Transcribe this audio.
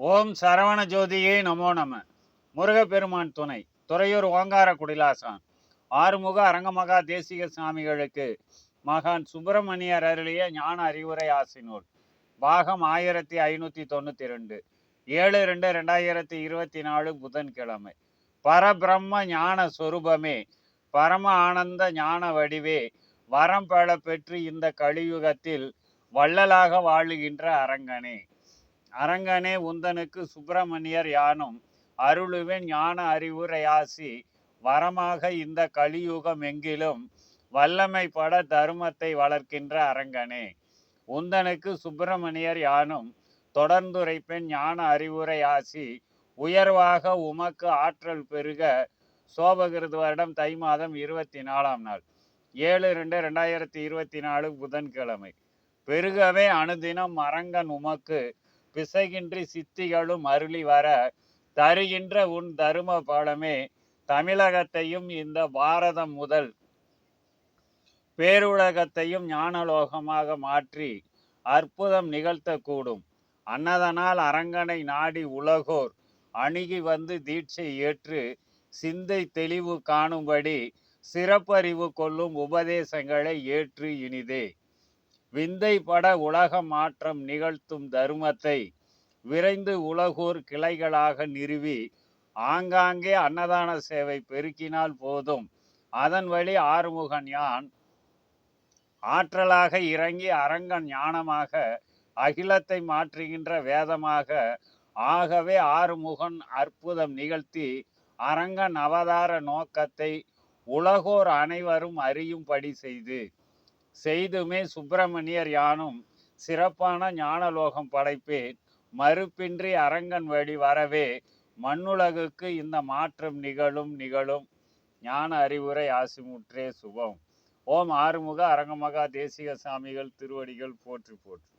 ஓம் சரவண ஜோதியே நமோ நம. முருகப்பெருமான் துணை. துறையூர் ஓங்கார குடிலாசான். ஆறுமுக அரங்கமகா தேசிக சாமிகளுக்கு மகான் சுப்பிரமணியர் அருளிய ஞான அறிவுரை ஆசினூல் பாகம் ஆயிரத்தி ஐநூற்றி தொண்ணூற்றி ரெண்டு ஏழு ரெண்டு ரெண்டாயிரத்தி இருபத்தி நாலு புதன்கிழமை. பரபிரம்ம ஞான சொரூபமே. பரம ஆனந்த ஞான வடிவே. வரம் பெற பெற்று இந்த கலியுகத்தில் வள்ளலாக வாழுகின்ற அரங்கனே. அரங்கனே உந்தனுக்கு சுப்பிரமணியர் யானும் அருளுவேன் ஞான அறிவுரையாசி வரமாக இந்த கலியுகம் எங்கிலும் வல்லமை பட தருமத்தை வளர்க்கின்ற அரங்கனே. உந்தனுக்கு சுப்பிரமணியர் யானும் தொடர்ந்துரைப்பேன் ஞான அறிவுரை ஆசி உயர்வாக உமக்கு ஆற்றல் பெருக சோபகிருது வருடம் தை மாதம் இருபத்தி நாலாம் நாள். ஏழு ரெண்டு ரெண்டாயிரத்தி இருபத்தி நாலு புதன்கிழமை. பெருகவே அனுதினம் அரங்கன் உமக்கு பிசகின்றி சித்திகளும் அருளி வர தருகின்ற உன் தரும பாலமே தமிழகத்தையும் இந்த பாரதம் முதல் பேருலகத்தையும் ஞானலோகமாக மாற்றி அற்புதம் நிகழ்த்தக்கூடும். அன்னதனால் அரங்கனை நாடி உலகோர் அணுகி வந்து தீட்சை ஏற்று சிந்தை தெளிவு காணும்படி சிறப்பறிவு கொள்ளும் உபதேசங்களை ஏற்று இனிதே. விந்தை பட உலக மாற்றம் நிகழ்த்தும் தருமத்தை விரைந்து உலகூர் கிளைகளாக நிறுவி ஆங்காங்கே அன்னதான சேவை பெருக்கினால் போதும். அதன் வழி ஆறுமுகன் யான்? ஆற்றலாக இறங்கி அரங்கன் ஞானமாக அகிலத்தை மாற்றுகின்ற வேதமாக ஆகவே ஆறுமுகன் அற்புதம் நிகழ்த்தி அரங்கன் அவதார நோக்கத்தை உலகோர் அனைவரும் அறியும்படி செய்து. செய்துமே சுப்பிரமணியர் யானும் சிறப்பான ஞானலோகம் படைப்பேன் மறுப்பின்றி அரங்கன் வழி வரவே மண்ணுலகுக்கு இந்த மாற்றம் நிகழும் நிகழும் ஞான அறிவுரை ஆசிமுற்றே சுபம். ஓம் ஆறுமுக அரங்கமகா தேசிக சாமிகள் திருவடிகள் போற்றி போற்றி.